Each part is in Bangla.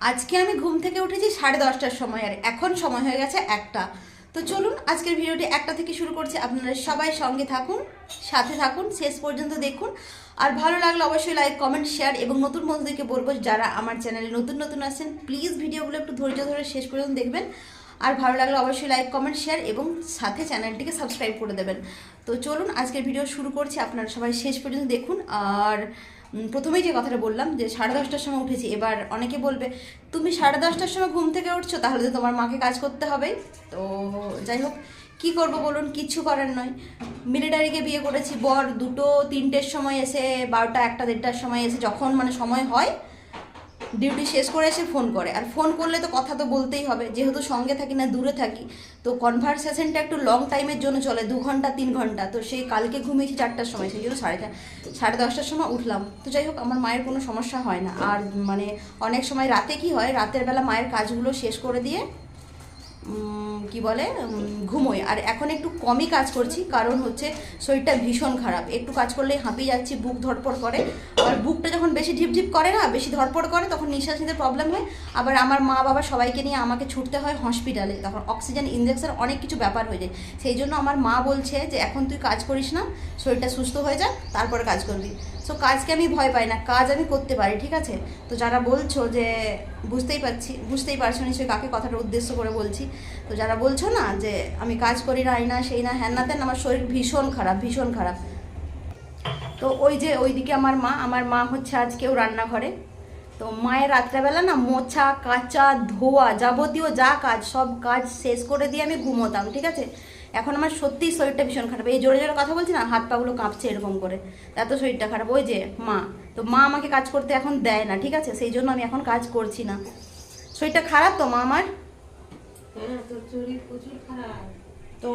আজকে আমি ঘুম থেকে উঠেছি সাড়ে দশটার সময় আর এখন সময় হয়ে গেছে একটা। তো চলুন আজকের ভিডিওটি একটা থেকে শুরু করছি। আপনারা সবাই সঙ্গে থাকুন, সাথে থাকুন, শেষ পর্যন্ত দেখুন। আর ভালো লাগলে অবশ্যই লাইক কমেন্ট শেয়ার এবং নতুন বন্ধুদেরকে বলব যারা আমার চ্যানেলে নতুন নতুন আসছেন প্লিজ ভিডিওগুলো একটু ধৈর্য ধরে শেষ পর্যন্ত দেখবেন। আর ভালো লাগলে অবশ্যই লাইক কমেন্ট শেয়ার এবং সাথে চ্যানেলটিকে সাবস্ক্রাইব করে দেবেন। তো চলুন, আজকের ভিডিও শুরু করছি। আপনারা সবাই শেষ পর্যন্ত দেখুন। আর প্রথমেই যে কথাটা বললাম যে সাড়ে দশটার সময় উঠেছি, এবার অনেকে বলবে, তুমি সাড়ে দশটার সময় ঘুম থেকে উঠছো? তাহলে তো তোমার মাকে কাজ করতে হবে। তো যাই হোক, কি করব বলুন? কিচ্ছু করার নয়। মিলিটারিকে বিয়ে করেছি, বর দুটো তিনটের সময় এসে, বারোটা একটা দেড়টার সময় এসে যখন মানে সময় হয় ডিউটি শেষ করে এসে ফোন করে। আর ফোন করলে তো কথা তো বলতেই হবে, যেহেতু সঙ্গে থাকি না, দূরে থাকি। তো কনভারসেশনটা একটু লং টাইমের জন্য চলে, দু ঘণ্টা, তিন ঘণ্টা। তো সেই কালকে ঘুমিয়েছি চারটার সময়, সেই জন্য সাড়ে সাড়ে দশটার সময় উঠলাম। তো যাই হোক, আমার মায়ের কোনো সমস্যা হয় না। আর মানে অনেক সময় রাতে কি হয়, রাতের বেলা মায়ের কাজগুলো শেষ করে দিয়ে কি বলে? ঘুমোই। আর এখন একটু কমই কাজ করছি, কারণ হচ্ছে শরীরটা ভীষণ খারাপ। একটু কাজ করলে হাঁপিয়ে যাচ্ছি, বুক ধরপড় করে। আর বুকটা যখন বেশি ঢিপঢিপ করে না, বেশি ধরপড় করে, তখন নিঃশ্বাস নিতে প্রবলেম হয়। আবার আমার মা বাবা সবাইকে নিয়ে আমাকে ছুটতে হয় হসপিটালে তখন অক্সিজেন ইঞ্জেকশন অনেক কিছু ব্যাপার হয়ে যায়। সেই জন্য আমার মা বলছে যে, এখন তুই কাজ করিস না, শরীরটা সুস্থ হয়ে যাক, তারপরে কাজ করবি। সো কাজকে আমি ভয় পাই না, কাজ আমি করতে পারি, ঠিক আছে? তো যারা বলছো যে বুঝতেই পারছি, বুঝতেই পারছ নিশ্চয়ই কাকে কথাটা উদ্দেশ্য করে বলছি। তো যারা বলছো না যে আমি কাজ করি না, এই না, সেই না, হ্যান না তেন আমার শরীর ভীষণ খারাপ ভীষণ খারাপ। তো ওই যে ওইদিকে আমার মা আমার মা হচ্ছে আজকেও রান্নাঘরে। তো মায়ের রাত্রেবেলা না মোছা, কাচা, ধোয়া যাবতীয় যা কাজ, সব কাজ শেষ করে দিয়ে আমি ঘুমোতাম, ঠিক আছে? এখন আমার সত্যিই শরীরটা ভীষণ খারাপ। এই জোরে জোরে কথা বলছি না হাত পাগুলো কাঁপছে এরকম করে। এত শরীরটা খারাপ। ওই যে মা তো মা আমাকে কাজ করতে এখন দেয় না ঠিক আছে? সেই জন্য আমি এখন কাজ করছি না। শরীরটা খারাপ তো মা আমার? হ্যাঁ তো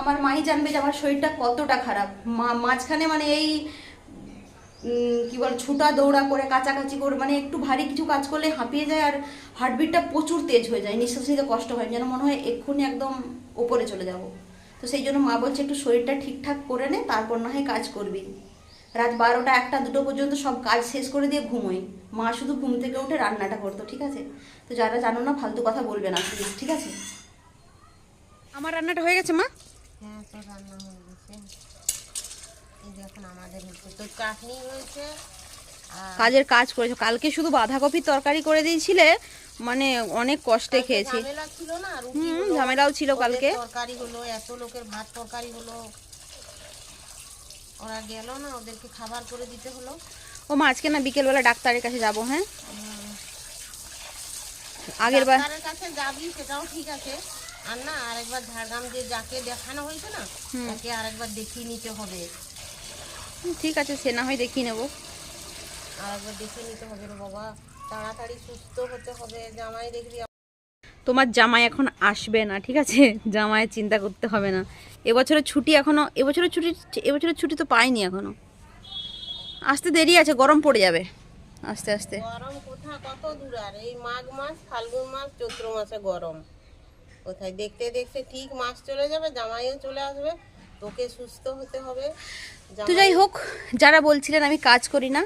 আমার মাই জানবে যে আমার শরীরটা কতটা খারাপ। মা মাঝখানে মানে এই কি বল ছুটা দৌড়া করে কাছাকাছি করে মানে একটু ভারী কিছু কাজ করলে হাঁপিয়ে যায় আর হার্টবিটটা প্রচুর তেজ হয়ে যায়। নিঃশ্বাস নিতে কষ্ট হয়। যেন মনে হয় এক্ষুনি একদম ওপরে চলে যাব। তো সেই জন্য মা বলছে একটু শরীরটা ঠিকঠাক করে নে, তারপর না হয় কাজ করবি। রাত বারোটা একটা দুটো পর্যন্ত সব কাজ শেষ করে দিয়ে ঘুমোই। মা শুধু ঘুম থেকে উঠে রান্নাটা করতো, ঠিক আছে? তো যারা জানো না, ফালতু কথা বলবে না প্লিজ ঠিক আছে? আমার রান্নাটা হয়ে গেছে, মা? হ্যাঁ রান্না হয়ে গেছে। এই দেখুন, আমাদের চাটনি হয়েছে। কাজের কাজ করেছ। কালকে শুধু বাঁধাকপির তরকারি করে দিয়েছিলে মানে অনেক কষ্টে খেয়েছি। হুম ঝামেলাও ছিল কালকে। তরকারি হলো এত লোকের ভাত তরকারি হলো। ওরা গেল না ওদেরকে খাবার করে দিতে হলো। ও মা আজকে না বিকেলবেলা ডাক্তারের কাছে যাব হ্যাঁ? আগের বার ডাক্তারের কাছে যাবি সেটাও ঠিক আছে। আর না আরেকবার ঝাড়গ্রাম যে যাকে দেখানো হয়েছে না তাকে আরেকবার দেখিয়ে নিতে হবে। ঠিক আছে সে না হয় দেখিয়ে নেব। আরেকবার দেখিয়ে নিতে হবে রে বাবা। তাড়াতাড়ি সুস্থ হতে হবে জামাই দেখবি তোমার জামাই এখন আসবে না ঠিক আছে? জামাইয়ের চিন্তা করতে হবে না। এবছরের ছুটি এখনও এবছরের ছুটি এবছরের ছুটি তো পাইনি এখনও। আসতে দেরি আছে গরম পড়ে যাবে। আস্তে আস্তে। গরম কোথা কত দূর? আর এই মাঘ মাস ফাল্গুন মাস চৈত্র মাসে গরম। কোথায়? দেখতে দেখতে ঠিক মাস চলে যাবে জামাইও চলে আসবে। তোকে সুস্থ হতে হবে। তো যাই হোক যারা বলছিলেন আমি কাজ করি না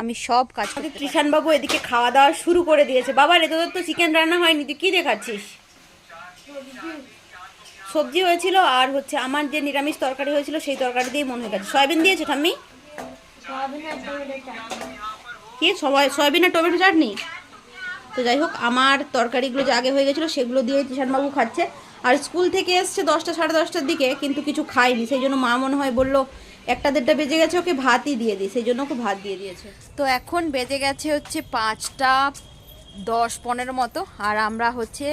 আমি সব কাজ করি বাবু এদিকে খাওয়া দাওয়া শুরু করে দিয়েছে। বাবা রে তোদের তো চিকেন রান্না হয়নি তুই কি দেখাচ্ছিস? সবজি হয়েছিল আর হচ্ছে আমার যে নিরামিষ তরকারি হয়েছিল সেই তরকারি দিয়ে মনে হয়ে গেছে সয়াবিন দিয়েছে ঠাম্মি? কি? সবাই সয়াবিন আর টমেটো চাটনি? তো যাই হোক আমার তরকারিগুলো যে আগে হয়ে গেছিল সেগুলো দিয়ে বাবু খাচ্ছে। আর স্কুল থেকে এসছে দশটা সাড়ে দশটার দিকে কিন্তু কিছু খায়নি। সেই জন্য মা মনে হয় বলল একটা দেড়টা বেজে গেছে, ওকে ভাতই দিয়ে দিই, সেই জন্য ওকে ভাত দিয়ে দিয়েছে। তো এখন বেজে গেছে হচ্ছে পাঁচটা দশ পনেরো মতো, আর আমরা হচ্ছে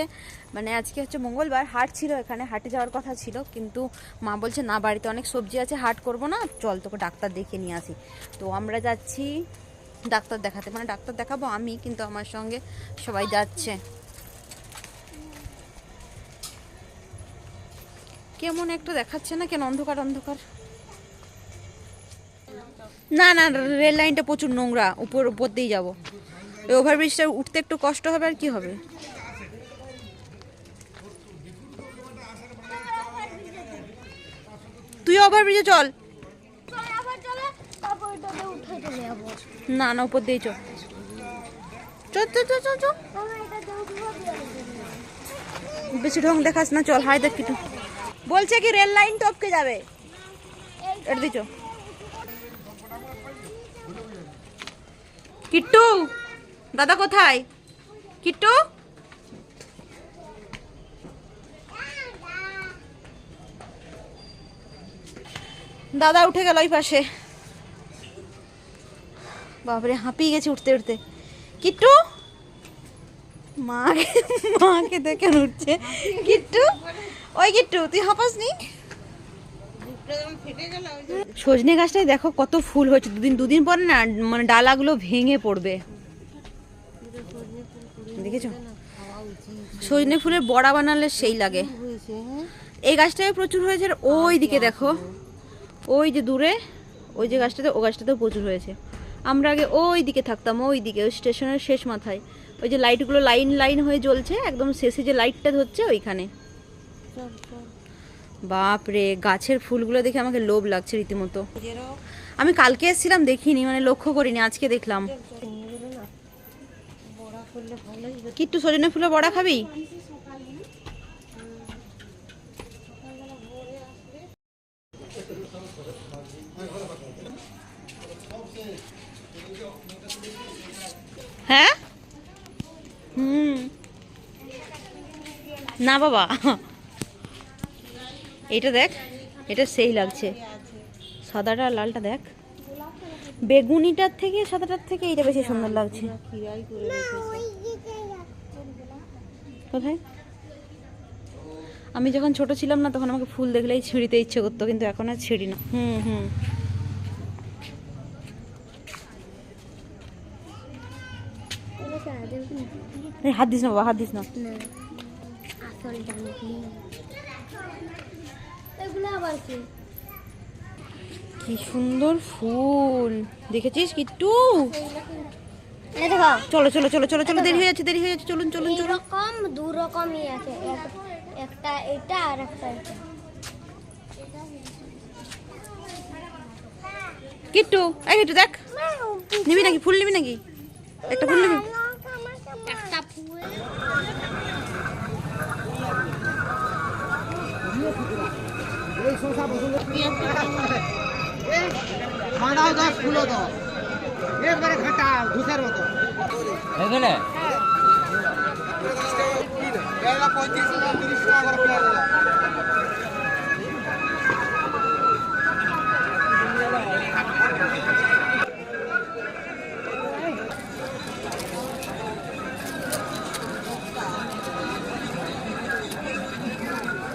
মানে আজকে হচ্ছে মঙ্গলবার, হাট ছিল এখানে, হাটে যাওয়ার কথা ছিল, কিন্তু মা বলছে, না, বাড়িতে অনেক সবজি আছে, হাট করব না, চল তোকে ডাক্তার দেখে নিয়ে আসি। তো আমরা যাচ্ছি ডাক্তার দেখাতে মানে ডাক্তার দেখাবো আমি, কিন্তু আমার সঙ্গে সবাই যাচ্ছে। কেমন একটা দেখাচ্ছে না, কেন অন্ধকার অন্ধকার? না না, রেল লাইনটা প্রচুর নোংরা, উপর উপর দিয়েই যাব। ওই ওভারব্রিজটা উঠতে একটু কষ্ট হবে আর কি হবে? তুই ওভারব্রিজে চল। না না, উপর দিয়ে চল। বেশি ঢং দেখাস না, চল, হাই দেখ কিছু বলছে কি রেল লাইন টপকে যাবে। এটা দিছ কিট্টু, দাদা কোথায়? কিট্টু? দাদা উঠে গেল ওই পাশে। বাবারে হাঁপিয়ে গেছে উঠতে উঠতে। কিট্টু? মাকে মাকে দেখে উঠছে। কিট্টু? ওই কিট্টু, তুই হাঁপাস নি বুকটা যখন ফেটে গেল ওই যে সজনে গাছটায় দেখো কত ফুল হয়েছে। দুদিন দুদিন পরে না মানে ডালাগুলো ভেঙে পড়বে। দেখেছ? সজনে ফুলের বড়া বানালে সেই লাগে। এই গাছটায় প্রচুর হয়েছে। ওই দিকে দেখো। ওই যে দূরে, ওই যে গাছটাতে, ও গাছটাতেও প্রচুর হয়েছে। আমরা আগে ওই দিকে থাকতাম ওই দিকে ওই স্টেশনের শেষ মাথায়। ওই যে লাইটগুলো লাইন লাইন হয়ে জ্বলছে, একদম শেষে যে লাইটটা ধরছে ওইখানে। বাপ রে গাছের ফুলগুলো দেখে আমাকে লোভ লাগছে রীতিমতো। আমি কালকে এসেছিলাম দেখিনি মানে লক্ষ্য করিনি, আজকে দেখলাম। কিট্টু সজনে ফুলের বড়া খাবি? হ্যাঁ? হুম। না বাবা। এটা দেখ এটা সেই লাগছে। সাদাটা আর লালটা দেখ। বেগুনিটার থেকে সাদাটার থেকে এটা বেশি সুন্দর লাগছে। কোথায়? আমি যখন ছোট ছিলাম না তখন আমাকে ফুল দেখলেই ছিঁড়িতে ইচ্ছে করতো কিন্তু এখন আর ছিঁড়ি না। হুম হুম। এই হাত দিস না বাবা হাত দিস না। এগুলো আবার কি? কি সুন্দর ফুল। দেখেছিস কিট্টু? চলো চলো চলো চলো চলো দেরি হয়ে যাচ্ছে দেরি হয়ে যাচ্ছে চলুন চলুন চলুন। এরকম দু রকমই আছে। এক- একটা এটা আর একটা এটা। কিট্টু এই কিট্টু দেখ। নিবি নাকি? ফুল নিবি নাকি? একটা ফুল নিবি? একটা ফুল। মারাও দশ ফুলো তো একবারে ঘাটা ঘুষের মতো এখানে পঁয়ত্রিশ হাজার তিরিশ টাকা করে প্লেয়ার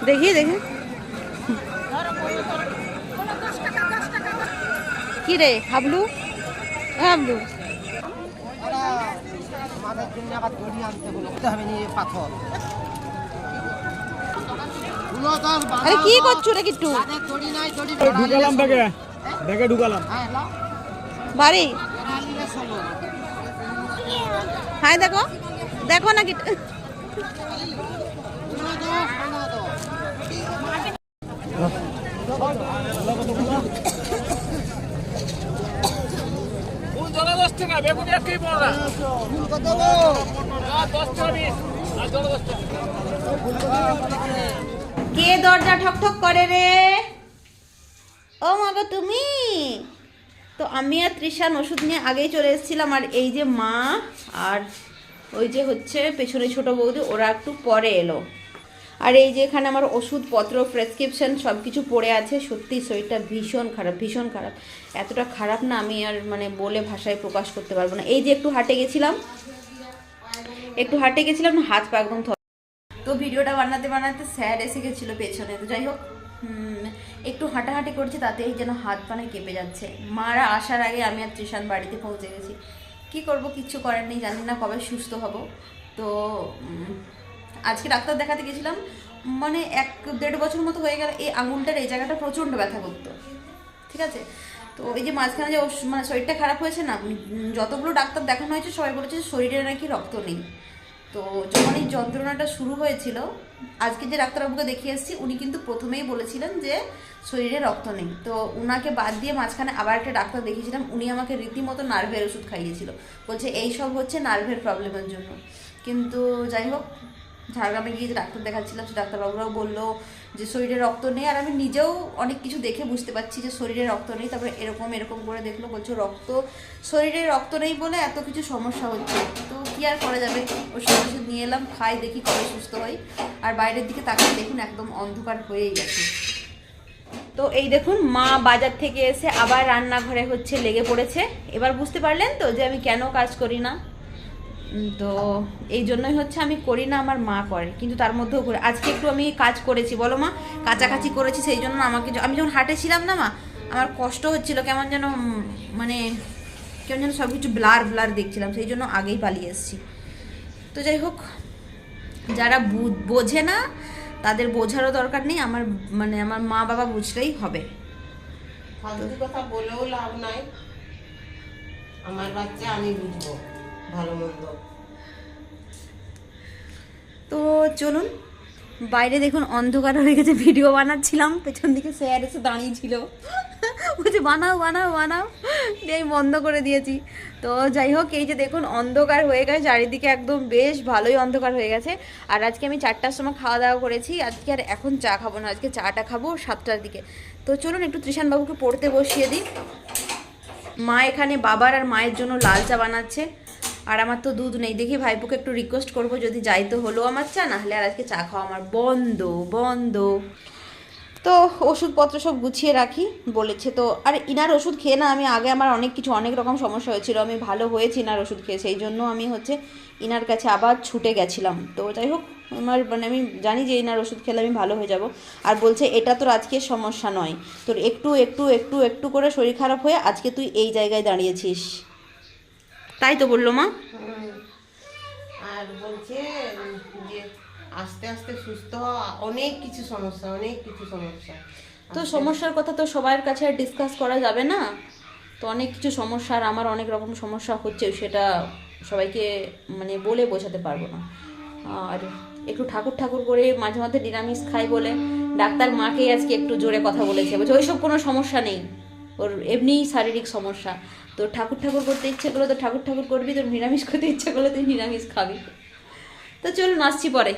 দেখি দেখি কি রে হাবলু? হাবলু। আমাদের জন্য আবার দড়ি আনতে হলো হবে নিয়ে পাথর আরে কি করছ রে কিট্টু? ঢুকালাম ব্যাগে ব্যাগে ঢুকালাম। হ্যাঁ বাড়ি? হাই দেখো। দেখো না কিট্টু। ফুল টাকা? দশ টাকা বিশ। আর টাকা। কে দরজা করে রে? ও মাগো তুমি? তো আমি আর তৃষান ওষুধ নিয়ে আগেই চলে এসেছিলাম, আর এই যে মা আর ওই যে হচ্ছে পেছনে ছোট বৌদি, ওরা একটু পরে এলো। আর এই যে এখানে আমার ওষুধপত্র প্রেসক্রিপশন সব কিছু পড়ে আছে। সত্যি শরীরটা ভীষণ খারাপ ভীষণ খারাপ। এতটা খারাপ না আমি আর মানে বলে ভাষায় প্রকাশ করতে পারব না। এই যে একটু হাটে গেছিলাম, একটু হাটে গেছিলাম না, হাত পা একদম তো ভিডিওটা বানাতে বানাতে স্যার এসে গেছিল পেছনে। তো যাই হোক একটু হাঁটাহাঁটি করছি, তাতেই যেন হাত পানে কেঁপে যাচ্ছে। মারা আসার আগে আমি আর ত্রিশান বাড়িতে পৌঁছে গেছি। কি করব, কিচ্ছু করার নেই, জানি না কবে সুস্থ হব। তো আজকে ডাক্তার দেখাতে গেছিলাম মানে এক দেড় বছর মতো হয়ে গেল, এই আঙুলটার এই জায়গাটা প্রচণ্ড ব্যথা করতো, ঠিক আছে? তো এই যে মাঝখানে যে মানে শরীরটা খারাপ হয়েছে না যতগুলো ডাক্তার দেখানো হয়েছে, সবাই বলেছে শরীরে নাকি রক্ত নেই। তো যখন এই যন্ত্রণাটা শুরু হয়েছিল, আজকে যে ডাক্তারবাবুকে দেখিয়ে এসেছি, উনি কিন্তু প্রথমেই বলেছিলেন যে শরীরে রক্ত নেই। তো উনাকে বাদ দিয়ে মাঝখানে আবার একটা ডাক্তার দেখিয়েছিলাম, উনি আমাকে রীতিমতো নার্ভের ওষুধ খাইয়েছিল। বলছে, এই সব হচ্ছে নার্ভের প্রবলেমের জন্য। কিন্তু যাই হোক ঝাড়গ্রামে গিয়ে যে ডাক্তার দেখাচ্ছিলাম, সে ডাক্তারবাবুরাও বলল যে শরীরে রক্ত নেই। আর আমি নিজেও অনেক কিছু দেখে বুঝতে পারছি যে শরীরে রক্ত নেই। তারপরে এরকম এরকম করে দেখল, বলছো রক্ত, শরীরে রক্ত নেই বলে এত কিছু সমস্যা হচ্ছে। তো কী আর করা যাবে? ওষুধ ওষুধ নিয়ে এলাম, খাই, দেখি কবে সুস্থ হই। আর বাইরের দিকে তাকিয়ে দেখুন একদম অন্ধকার হয়েই গেছে। তো এই দেখুন, মা বাজার থেকে এসে আবার রান্নাঘরে হচ্ছে লেগে পড়েছে। এবার বুঝতে পারলেন তো যে আমি কেন কাজ করি না? তো এই জন্যই হচ্ছে আমি করি না, আমার মা করে। কিন্তু তার মধ্যেও করে। আজকে একটু আমি কাজ করেছি, বলো মা, কাছাকাছি করেছি, সেই জন্য আমাকে আমি যখন হাটে ছিলাম না মা, আমার কষ্ট হচ্ছিল কেমন যেন মানে কেমন যেন সব কিছু ব্লার ব্লার দেখছিলাম, সেই জন্য আগেই পালিয়ে এসেছি। তো যাই হোক, যারা বোঝে না, তাদের বোঝারও দরকার নেই, আমার মানে আমার মা বাবা বুঝলেই হবে। কথা বলেও লাভ নাই। আমার বাচ্চা আমি বুঝব। ভালো মন্দ। তো চলুন, বাইরে দেখুন অন্ধকার হয়ে গেছে, ভিডিও বানাচ্ছিলাম, পেছন দিকে স্যার এসে দাঁড়িয়েছিল বলছে, বানাও বানাও বানাও। দিয়ে আমি বন্ধ করে দিয়েছি। তো যাই হোক, এই যে দেখুন, অন্ধকার হয়ে গেছে, চারিদিকে একদম বেশ ভালোই অন্ধকার হয়ে গেছে। আর আজকে আমি চারটার সময় খাওয়া দাওয়া করেছি, আজকে আর এখন চা খাব না, আজকে চাটা খাব সাতটার দিকে। তো চলুন, একটু ত্রিশান বাবুকে পড়তে বসিয়ে দিই। মা এখানে বাবার আর মায়ের জন্য লাল চা বানাচ্ছে। আর আমার তো দুধ নেই। দেখি ভাইপোকে একটু রিকোয়েস্ট করব, যদি যাই তো হলো আমার চা না হলে আর আজকে চা খাওয়া আমার বন্ধ বন্ধ। তো ওষুধপত্র সব গুছিয়ে রাখি, বলেছে তো। আর ইনার ওষুধ খেয়ে না, আমি আগে আমার অনেক কিছু, অনেক রকম সমস্যা হয়েছিল। আমি ভালো হয়েছি ইনার ওষুধ খেয়ে, সেই জন্য আমি হচ্ছে ইনার কাছে আবার ছুটে গেছিলাম। তো যাই হোক, আমার মানে আমি জানি যে ইনার ওষুধ খেলে আমি ভালো হয়ে যাব। আর বলছে, এটা তোর আজকের সমস্যা নয়। তোর একটু একটু একটু একটু করে শরীর খারাপ হয়ে আজকে তুই এই জায়গায় দাঁড়িয়েছিস। তাই তো বলল মা। আর বলছে যে আস্তে আস্তে সুস্থ অনেক কিছু সমস্যা অনেক কিছু সমস্যা। তো সমস্যার কথা তো সবার কাছে আর ডিসকাস করা যাবে না। তো অনেক কিছু সমস্যা আর আমার অনেক রকম সমস্যা হচ্ছে সেটা সবাইকে মানে বলে বোঝাতে পারব না। আর একটু ঠাকুর ঠাকুর করে মাঝে মাঝে নিরামিষ খাই বলে ডাক্তার মাকে আজকে একটু জোরে কথা বলেছে। বলছে ওইসব কোনো সমস্যা নেই। ওর এমনিই শারীরিক সমস্যা। তো ঠাকুর ঠাকুর করতে ইচ্ছা করলে তো ঠাকুর ঠাকুর করবি, তোর নিরামিষ করতে ইচ্ছা করলে তুই নিরামিষ খাবি। তো চলুন, আসছি পরে।